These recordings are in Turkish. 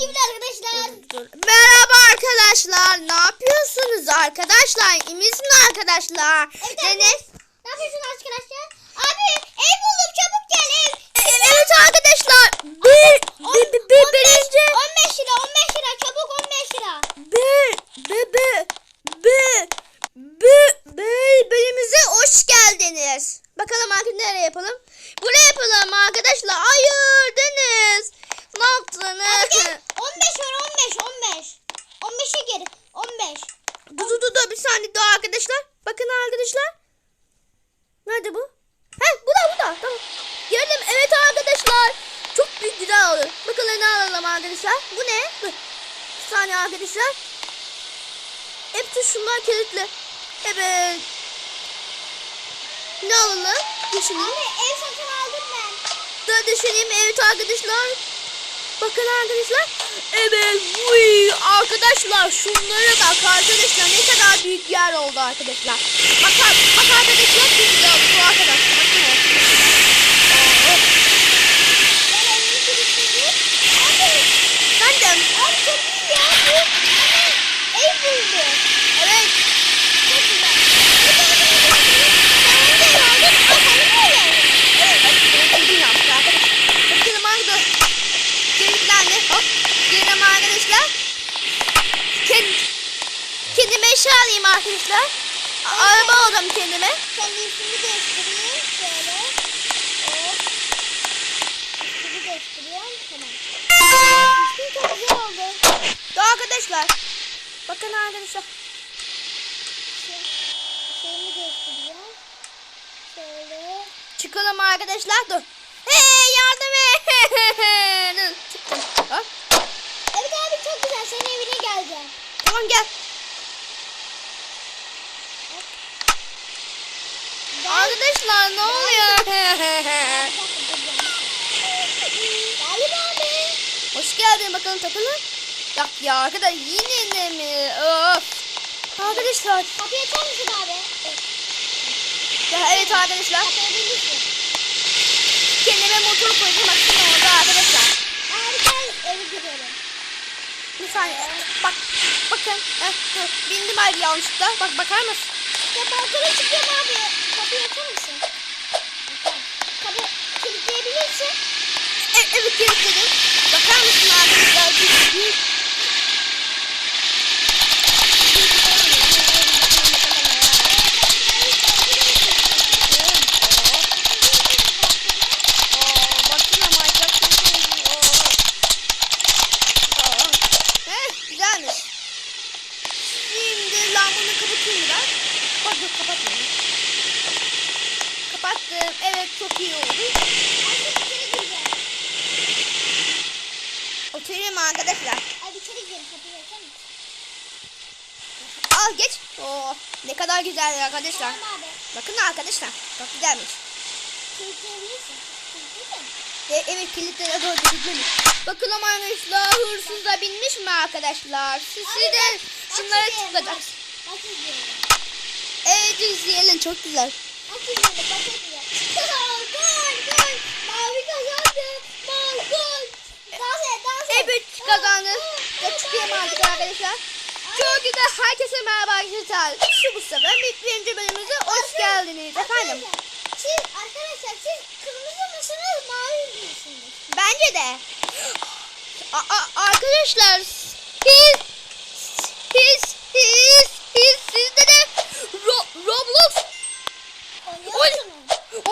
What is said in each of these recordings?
Şimdi arkadaşlar. Merhaba arkadaşlar. Ne yapıyorsunuz arkadaşlar? İmizin arkadaşlar. Evet, Deniz. Ne yapıyorsun arkadaşlar? Abi ev buldum çabuk gel ev. E, Evet arkadaşlar. Bir, bir, bir, bir, birinci. 15 lira 15 lira çabuk 15 lira. Bir, bir, bir, bir, bir, bir bölümümüze hoş geldiniz. Bakalım artık nereye yapalım? Buraya yapalım arkadaşlar. Hayır Deniz. Ne yaptınız? Gel 15 var 15 15. 15'e gir 15. Dur dur dur dur bir saniye daha arkadaşlar. Bakın arkadaşlar. Nerede bu? Heh bu da bu da. Tamam. Gördüm evet arkadaşlar. Çok büyük güzel olur. Bakalım ne alalım arkadaşlar. Bu ne? Bir saniye arkadaşlar. Hepsi şunlar kilitli. Evet. Ne alalım? Düşüneyim. Abi ev satın aldım ben. Dur düşüneyim evet arkadaşlar. Bakın arkadaşlar. Evet. Uy, arkadaşlar şunlara bak arkadaşlar. Ne kadar büyük yer oldu arkadaşlar. Bak, bak arkadaşlar bu arkadaşlar. Bakın. Oo, Ben evimi kilitledim. Abi. Ben de. Abi çok iyi ya bu. Abi, Ev buldum. Evet. Çok güzel. Bir tane de ev buldum. Sen önce ev aldın. Aa sen de ev aldın. Evet. Bak, ben de yaptı arkadaşlar. Bakalım arkadaşlar. Kilitlendi. Hop. Girdim arkadaşlar. Kend, kendime eşya alayım arkadaşlar. Araba aldım kendime. Kendi üstümü değiştireyim. Şöyle. Hop. Üstümü değiştiriyorum. Tamam. Üstüm çok güzel oldu. Dur arkadaşlar. Bakın arkadaşlar. Şey, şeyimi değiştiriyorum. Şöyle. Çıkalım arkadaşlar. Dur. Hey yardım et. Dur, Çıktım. Hop. Evet abi çok güzel. Senin evine geleceğim. Tamam gel. Gel. Arkadaşlar ne oluyor? Geldim abi. Hoş geldin bakalım takılın. Ya, ya arkadaş yine de mi? Of. Arkadaşlar. Kapıyı açar mısın abi? Ya evet arkadaşlar. Kendime motor koydum. Bakın orada arkadaşlar. Gel eve gidelim. Bir saniye. Bak. Bakın. Bindim abi yanlışlıkla. Bak bakar mısın? Ya balkona çıkıyorum abi. Kapıyı açar mısın? Kapı kilitleyebilirsin. Evet, evet kilitledim. Bakar mısın arkadaşlar? Bir- bir- kadar güzel arkadaşlar. Bakın arkadaşlar. Çok güzelmiş. E, evet kilitleri doğru kilitlemiş. Bakalım arkadaşlar hırsız da binmiş mi arkadaşlar? Siz de şunlara tıklayacaksınız. Evet izleyelim çok güzel. Evet kazandı. Çıkayım artık arkadaşlar. Güzel. Herkese merhaba arkadaşlar. Şu bu sefer bir- birinci bölümümüze hoş geldiniz efendim. Siz arkadaşlar siz kırmızı mısınız mavi misiniz? Bence de. A- a- arkadaşlar siz siz siz siz sizde de Ro- Roblox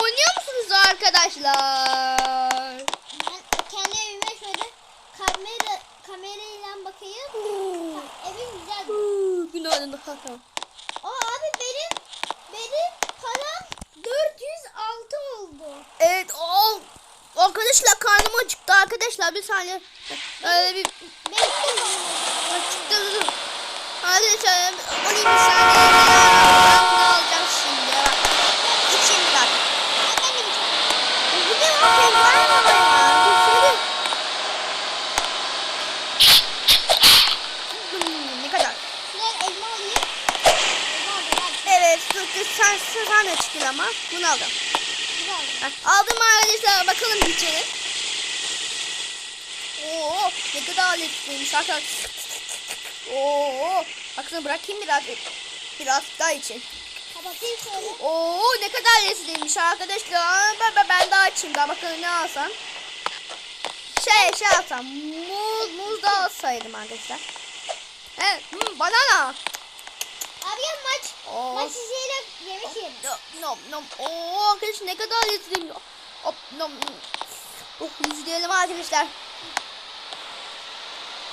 oynuyor musunuz arkadaşlar? Ben kendi evime şöyle kamera kamerayla bakayım. Ha, evim güzel. Ha, tamam. Aa abi benim benim param 406 oldu. Evet o arkadaşlar karnım acıktı arkadaşlar bir saniye. Öyle bir. Bak çıktı dur. Arkadaşlar alayım bir saniye. Ben bunu alacağım şimdi. Bak. İçeyim bak. Aa, ben de bir tane. Bu ne lan? Penguen baba ya. Bir sürü. Hmm, ne kadar? Şuradan elma alayım. Elma aldım hadi. Evet, dur, dur, de çıkın ama. Bunu aldım. Bak, aldım arkadaşlar, bakalım içeri. Oo, ne kadar lezzetliymiş arkadaşlar. Oo, baksana bırakayım biraz biraz daha için. Oo, ne kadar lezzetliymiş arkadaşlar. Ben, ben, ben daha açayım daha bakalım ne alsam. Şey şey alsam. Muz, muz da alsaydım arkadaşlar. Evet, hmm, banana. Abi gel maç. Oo. Maç izleyelim. Yemek yiyelim. Nom nom. Oo arkadaşlar ne kadar lezzetli. Hop nom nom. Oh izleyelim arkadaşlar.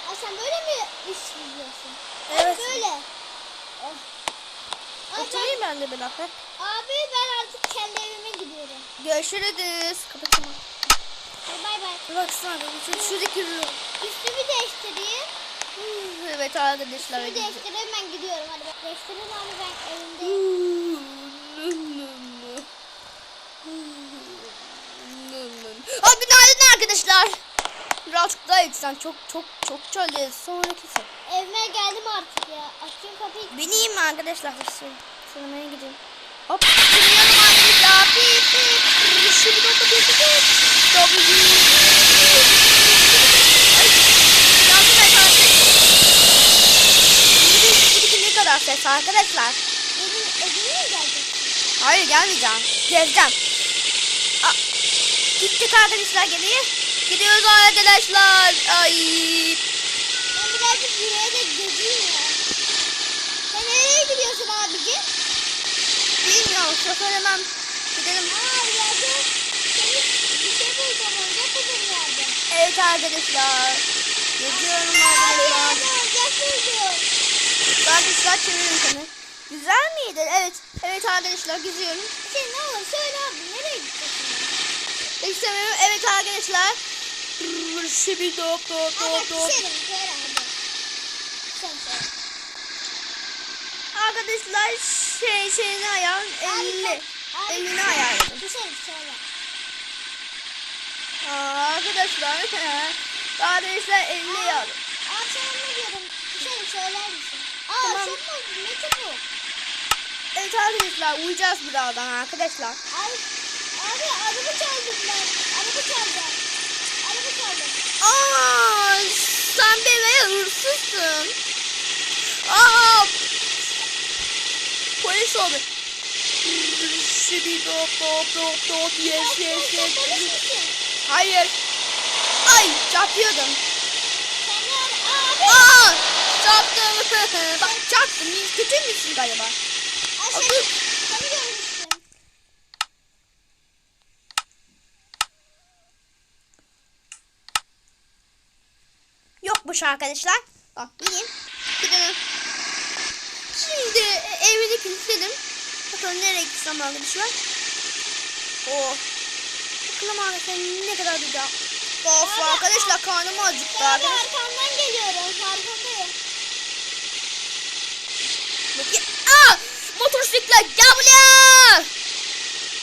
Aa, sen böyle mi izliyorsun? Evet. Ben böyle. Oh. Ben- Oturayım ben de bir dakika. abi ben artık kendi evime gidiyorum. Görüşürüz. Kapatayım. Hadi bay bay. Baksana şuradaki Üstümü değiştireyim. Evet arkadaşlar. Üstümü değiştireyim ben gidiyorum. Hadi bak değiştirin abi ben evimdeyim. Aa, günaydın arkadaşlar. Birazcık daha içsen çok çok çok çöl sonraki se- Evime geldim artık ya. Açayım kapıyı. Bineyim arkadaşlar? Sinemaya gideyim. Hop. Biniyorum arkadaşlar. Pip pip. Şu bir dakika pip pip. W. Ay. Yardım et artık. Bu- Buradaki ses arkadaşlar? Benim evime mi geleceksin? Hayır gelmeyeceğim. Gezeceğim. Aa, gittik arkadaşlar geriye. Gidiyoruz arkadaşlar. Ay. Ben birazcık yürüye de gezeyim ya. Sen nereye gidiyorsun abicim? Bilmiyorum. Söylemem. Gidelim. Aa yerde senin bir şey buldum. Oyuncak buldum yerde. Evet arkadaşlar. Geziyorum arkadaşlar. yerde oyuncak buldum. Arkadaşlar çeviririm seni. Güzel miydi? Evet. Evet arkadaşlar geziyorum. Sen ne olur söyle abi nereye gideceksin? İstemiyorum. Evet arkadaşlar. Şibi dop dop dop dop. Sen. Arkadaşlar şey şeyini ayağın elini. Elini ayarladım. Söyle. Aa, arkadaşlar. Arkadaşlar elini ayarladım. Abi sana ne diyordum? Pişerim söyler misin? Aa Tamam. çok mu? Ne çabuk? Evet arkadaşlar uyuyacağız birazdan arkadaşlar. Abi, abi araba çaldım ben. Araba çaldım. Araba çaldım. Aa, sen ve hırsızsın. Aa, polis oldu. Şibi dop dop dop dop yes yes yes. Hayır. Ay çarpıyordum. Aa çarptım. Bak çarptım. Kötü müsün galiba? Seni görmüştüm. Yokmuş arkadaşlar. Bak. Gidelim. Şimdi e, evini kilitledim. Bakalım nereye gitsem arkadaşlar. Oh. Bakalım arkadaşlar ne kadar güzel. Of arkadaşlar karnım acıktı arkadaşlar. arkamdan geliyorum. Arkandayım. Bakayım. Aa! Motosiklet gel buraya.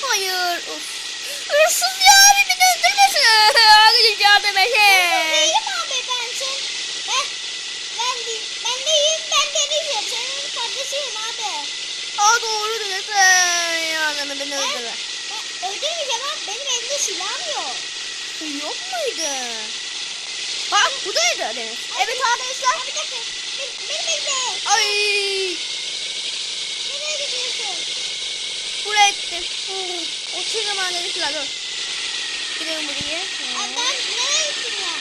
Hayır. Of. Hırsız ya beni öldürmesin. Arkadaşlar yardım edin. Değilim abi ben sen. Ben, de- ben değilim ben Deniz'im. Senin kardeşiyim abi. Aa doğru dedin. Yardım edin öldürme. Öldürmeyeceğim abi. Benim elimde silahım yok. Yok muydu? Bak buradaydı Deniz. Evet arkadaşlar. Bir dakika. Beni, beni bekle. Ay Nereye gidiyorsun? buraya ettim. Oturuyorum arkadaşlar dur. Gidelim buraya. Ben nereye gittin ya?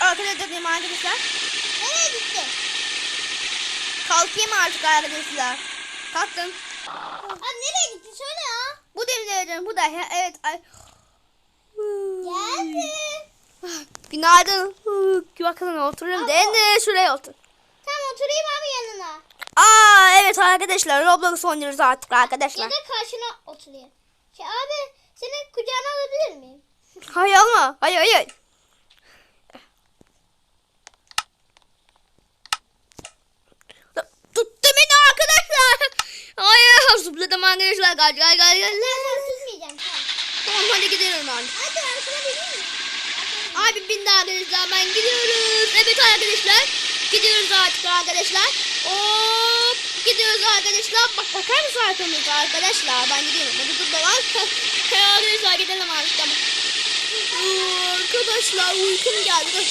Arkadaşlar dedim arkadaşlar. Nereye gittin? Kalkayım artık arkadaşlar. Kalktım. Abi nereye gittin? Söyle ya. Bu dedim bu da evet. Ay. Geldim. Günaydın. Bakalım oturuyorum. Deniz şuraya otur. Tamam oturayım abi yanına. Aa evet arkadaşlar Roblox oynuyoruz artık arkadaşlar. Ya da karşına oturayım. Şey abi seni kucağına alabilir miyim? Hayır ama. Hayır hayır. Tuttu beni arkadaşlar. Hayır zıpladım arkadaşlar. Gel gel gel. Ben tutmayacağım tamam. Tamam hadi gidelim artık. Hadi arkana bineyim mi? Abi bindi arkadaşlar ben gidiyoruz. Evet arkadaşlar. Gidiyoruz artık arkadaşlar. Hop gidiyoruz arkadaşlar. Bak bakar mısın arkamızda arkadaşlar. Ben gidiyorum. Hadi dur var. arkadaşlar gidelim artık. Aa, Arkadaşlar uykum geldi.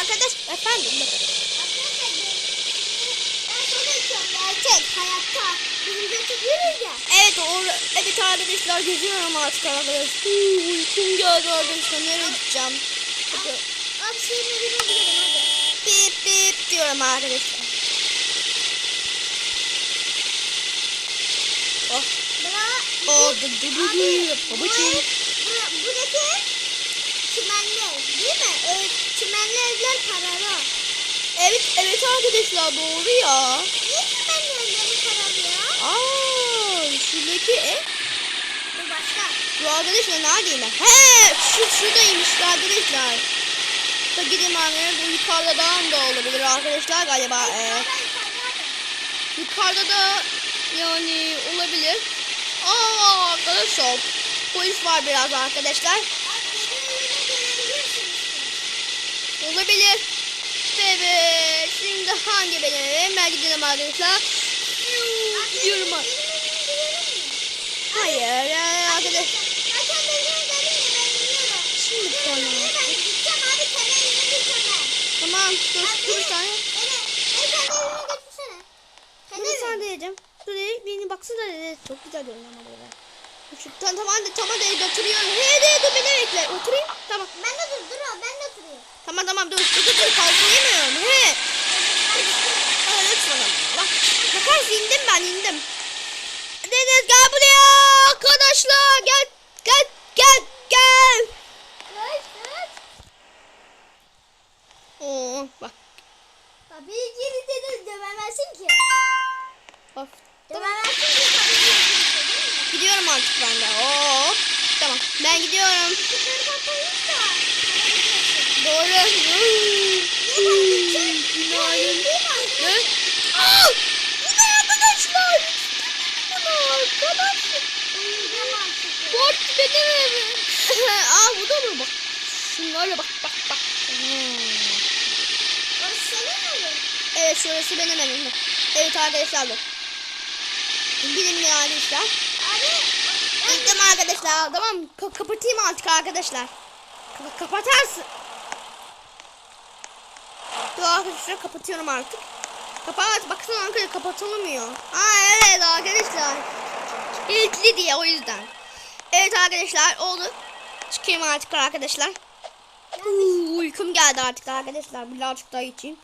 Arkadaş efendim. Gerçek hayatta. Bizim gerçek ya. Evet o evet arkadaşlar geziyorum artık arkadaşlar. Uykum geldi arkadaşlar. Nereye gideceğim? Hadi. Evine gidelim hadi. Bip bip diyorum arkadaşlar. Oh. Bura, Oh, dı dı dı dı. Babacığım. Bura, buradaki çimenler değil mi? Evet, çimenli evler paralı. Evet evet arkadaşlar doğru ya. Niye çimenli evleri paralı ya? Aa, şuradaki ev. Bu başka. Bu arkadaşlar neredeyim ben? He, şu şuradaymış arkadaşlar. Gideyim anne. Bu yukarıdan da olabilir arkadaşlar galiba. Ee, Yukarıda, da yani olabilir. Aa arkadaşlar. Polis var biraz arkadaşlar. Olabilir. Evet. Şimdi hangi benim evim? Ben gidelim arkadaşlar. Gidiyorum? Hayır ee, arkadaş. Zaten benim evime gelince ben biliyorum. Şimdi Benim tamam. evime ben gideceğim abi. Kendi evime gideceğim ben. Tamam. Dur, bir saniye. Evime. saniye diyeceğim. Dur beni baksana dedi. Çok güzel görünüyor ama böyle. Şu, tamam tamam tamam dedi götürüyorum. Hey de dur beni bekle. Oturayım. Tamam. Ben de dur, dur ben de oturayım. Tamam tamam dur. Dur dur. Kalkayamıyorum. He. Lütfen ama. Bak. Bakarsın indim ben indim. Deniz gel buraya. Arkadaşlar gel. Gel gel gel. Kaç, kaç. Oo, bak. Tabii geri de dövemezsin ki. Of. Dövemezsin ki tabii geri? Gidiyorum artık ben de. Oo. Tamam. Ben gidiyorum. Doğru. Günaydın. Ne? Aa! Bu ne arkadaşlar? Bu ne arkadaşlar? Fort benim. Aa bu da mı? Bak. Şunlarla bak bak bak. Hmm. Evet şurası benim evim. Evet arkadaşlar bak. Gidin ya arkadaşlar. Gittim arkadaşlar. Tamam ka- kapatayım artık arkadaşlar. Ka- kapatarsın. Dur arkadaşlar kapatıyorum artık. Kapat. Baksana arkadaşlar kapatılmıyor. Ha evet arkadaşlar. Kilitli diye o yüzden. Evet arkadaşlar oldu. Çıkayım artık arkadaşlar. Uuu, uykum geldi artık arkadaşlar. Birazcık daha içeyim.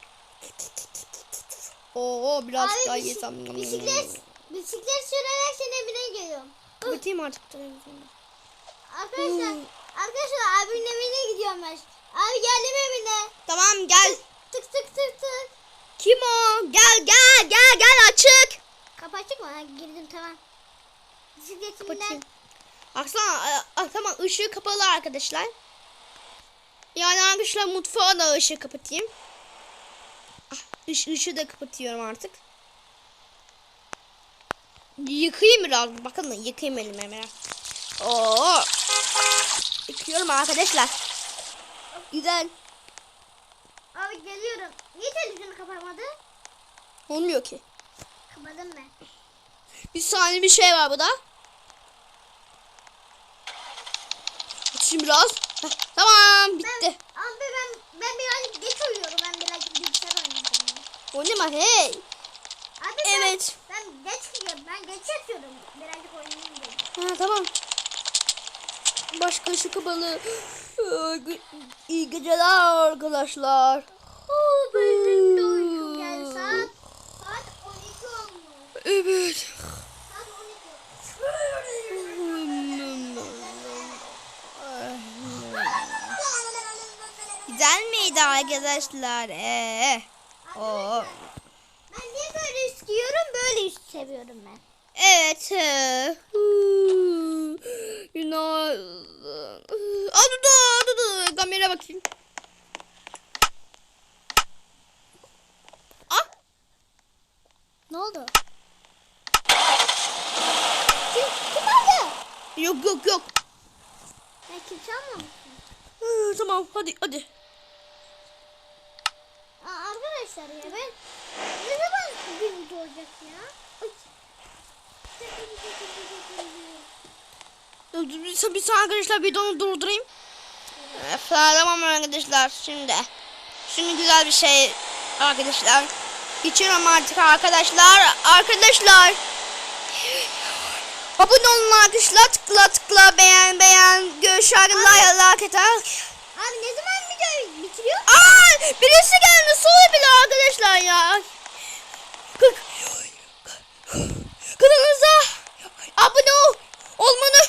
Oo birazcık daha Abi yesem. bisiklet, bisiklet, sürerek senin evine geliyorum. Kapatayım artık televizyonu. Arkadaşlar, Hmm. arkadaşlar abinin evine gidiyorum ben. Abi geldim evine. Tamam gel. Tık tık tık tık. Kim o? Gel gel gel gel açık. Kapı açık mı? Ha, girdim tamam. Bisikletimden. Baksana e, tamam ışığı kapalı arkadaşlar. Yani arkadaşlar mutfağa da ışığı kapatayım. Iş, ışığı da kapatıyorum artık. Yıkayayım biraz. Bakın yıkayayım elime biraz. Oo. Yıkıyorum arkadaşlar. Güzel. Abi geliyorum. Niye televizyonu kapatmadı? Olmuyor ki. Kapadım ben. Bir saniye bir şey var burada. Açayım biraz. Heh, tamam bitti. Ben, abi ben ben birazcık geç uyuyorum. Ben birazcık bilgisayar oynayacağım. ya. Oynama hey. Abi ben, Evet. ben geç uyuyorum. Ben geç yatıyorum. Birazcık oynayayım dedim. Ha tamam. Başka şu kapalı. Gü- İyi geceler arkadaşlar. Oo, benim de uykum geldi. Saat, saat 12 olmuş. Evet. Saat 12. Güzel miydi arkadaşlar? Ee. Oo. Ben niye böyle üst giyiyorum? Böyle üst seviyorum ben. Evet. Günaydın. Aa dur dur dur. Kamera bakayım. Ah. Ne oldu? Kim, kim aldı? Yok yok yok. Ya kim çalmamış? Hı, tamam hadi hadi. Arkadaşlar ya ben ne zaman gün olacak ya? Bir, bir saniye arkadaşlar videonu durdurayım. Evet, tamam arkadaşlar şimdi. Şimdi güzel bir şey arkadaşlar. Geçiyorum artık arkadaşlar. Arkadaşlar. Abone olun arkadaşlar. Tıkla tıkla beğen beğen. Görüşürüz. Like like et. Abi ne zaman videoyu bitiriyor? Aa, birisi geldi soru bile arkadaşlar ya. Kanalımıza abone ol, olmanı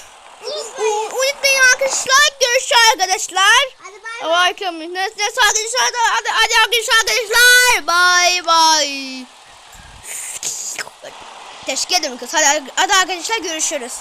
unutmayın arkadaşlar. Görüşürüz arkadaşlar. Hadi bay bay. Neyse arkadaşlar. Hadi, hadi arkadaşlar arkadaşlar. Bye bye. Teşekkür ederim kız. Hadi, hadi arkadaşlar görüşürüz.